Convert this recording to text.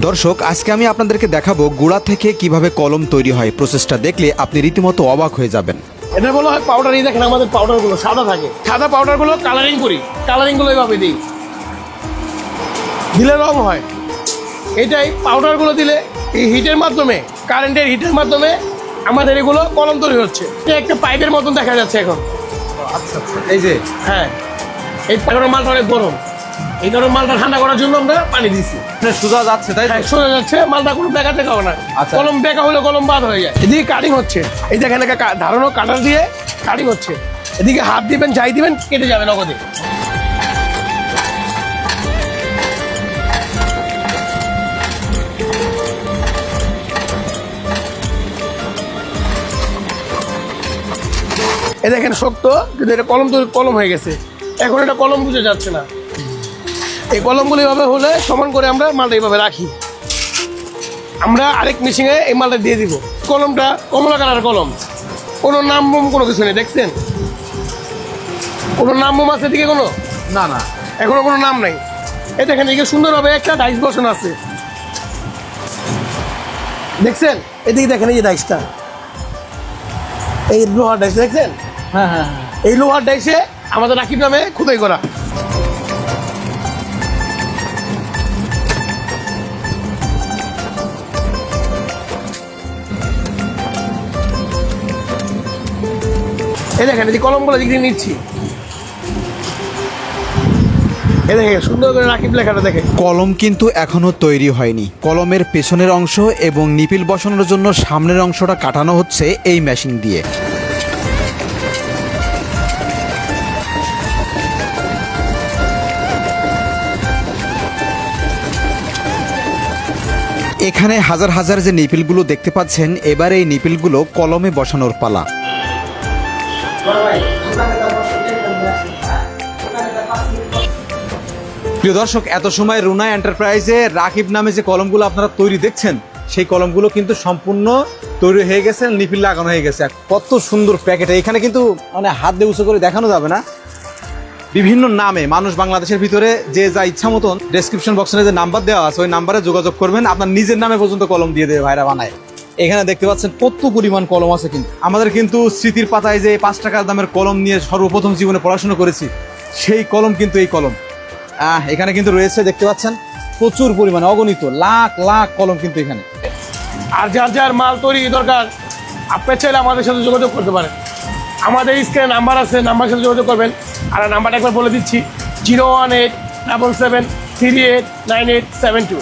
দর্শক আজকে আমি আপনাদেরকে দেখাবো গুড়া থেকে কীভাবে কলম তৈরি হয়। প্রসেসটা দেখলে আপনি রীতিমতো অবাক হয়ে যাবেন। এটা বলা হয় পাউডারই দেখেন আমাদের পাউডারগুলো সাদা থাকে। সাদা পাউডারগুলো কালারিং করি। কালারিংগুলো এইভাবে দিই। দিলে রং হয়। এটাই পাউডারগুলো দিলে এই হিটের মাধ্যমে কারেন্টের হিটের মাধ্যমে আমাদের এগুলো কলম তৈরি হচ্ছে। এটা একটা পাইপের মতন দেখা যাচ্ছে এখন। আচ্ছা আচ্ছা। এই যে? হ্যাঁ। এই পাউডার মালটা অনেক গরম। এই গরম মালটা ঠান্ডা করার জন্য আমরা পানি দিচ্ছি এটা সোজা যাচ্ছে তাই হ্যাঁ যাচ্ছে মালটা কোনো বেকা টেকা হবে না। আচ্ছা। কলম বেকা হলে কলম বাদ হয়ে যায়। এদিকে কাটিং হচ্ছে। এই দেখেন একটা ধারানো কাটার দিয়ে কাটিং হচ্ছে। এদিকে হাত দিবেন যাই দিবেন কেটে যাবে নগদে। এ দেখেন শক্ত কিন্তু এটা কলম তো কলম হয়ে গেছে। এখন এটা কলম বুঝে যাচ্ছে না। এই কলমগুলো এভাবে হলে সমান করে আমরা মালটা এইভাবে রাখি। আমরা আরেক মেশিনে এই মালটা দিয়ে দিব। কলমটা কমলা কালার কলম। কোনো নাম বোম কোনো কিছু নেই দেখছেন? কোনো নাম বোম আছে দিকে কোনো? না না। এখনও কোনো নাম নাই। এই দেখেন এদিকে সুন্দরভাবে একটা ডাইস বসানো আছে। দেখছেন? এদিকে দেখেন এই যে ডাইসটা এই লোহার ডাইস দেখছেন? হ্যাঁ হ্যাঁ হ্যাঁ। এই লোহার ডাইসে আমাদের রাকিব নামে খুদাই করা। এই দেখেন, এই কলমগুলো দিক নিচ্ছি। কলম কিন্তু এখনও তৈরি হয়নি। কলমের পেছনের অংশ এবং নিপিল বসানোর জন্য সামনের অংশটা কাটানো হচ্ছে এই মেশিন দিয়ে। এখানে হাজার হাজার যে নিপিলগুলো দেখতে পাচ্ছেন, এবার এই নিপিলগুলো কলমে বসানোর পালা। প্রিয় দর্শক, এত সময় রুনা এন্টারপ্রাইজে রাকিব নামে যে কলমগুলো আপনারা তৈরি দেখছেন, সেই কলমগুলো কিন্তু সম্পূর্ণ তৈরি হয়ে গেছে নিপিল লাগানো হয়ে গেছে। কত সুন্দর প্যাকেট। এখানে কিন্তু মানে হাত দিয়ে উঁচু করে দেখানো যাবে না। বিভিন্ন নামে মানুষ বাংলাদেশের ভিতরে যে যা ইচ্ছা মতন ডেসক্রিপশন বক্সে যে নাম্বার দেওয়া আছে, ওই নাম্বারে যোগাযোগ করবেন। আপনার নিজের নামে পর্যন্ত কলম দিয়ে দেবে ভাইরা বানায়। এখানে দেখতে পাচ্ছেন কত পরিমাণ কলম আছে কিন্তু। আমাদের কিন্তু স্মৃতির পাতায় যে পাঁচ টাকার দামের কলম নিয়ে সর্বপ্রথম জীবনে পড়াশোনা করেছি, সেই কলম কিন্তু এই কলম। এখানে কিন্তু রয়েছে, দেখতে পাচ্ছেন, প্রচুর পরিমাণে, অগণিত, লাখ লাখ কলম কিন্তু এখানে। আর যার যার মাল তৈরি দরকার, আপনার চাইলে আমাদের সাথে যোগাযোগ করতে পারেন আমাদের স্ক্রিনে নাম্বার আছে নাম্বার সাথে যোগাযোগ করবেন। আর নাম্বারটা একবার বলে দিচ্ছি, zero one eight double seven three eight nine eight seven two.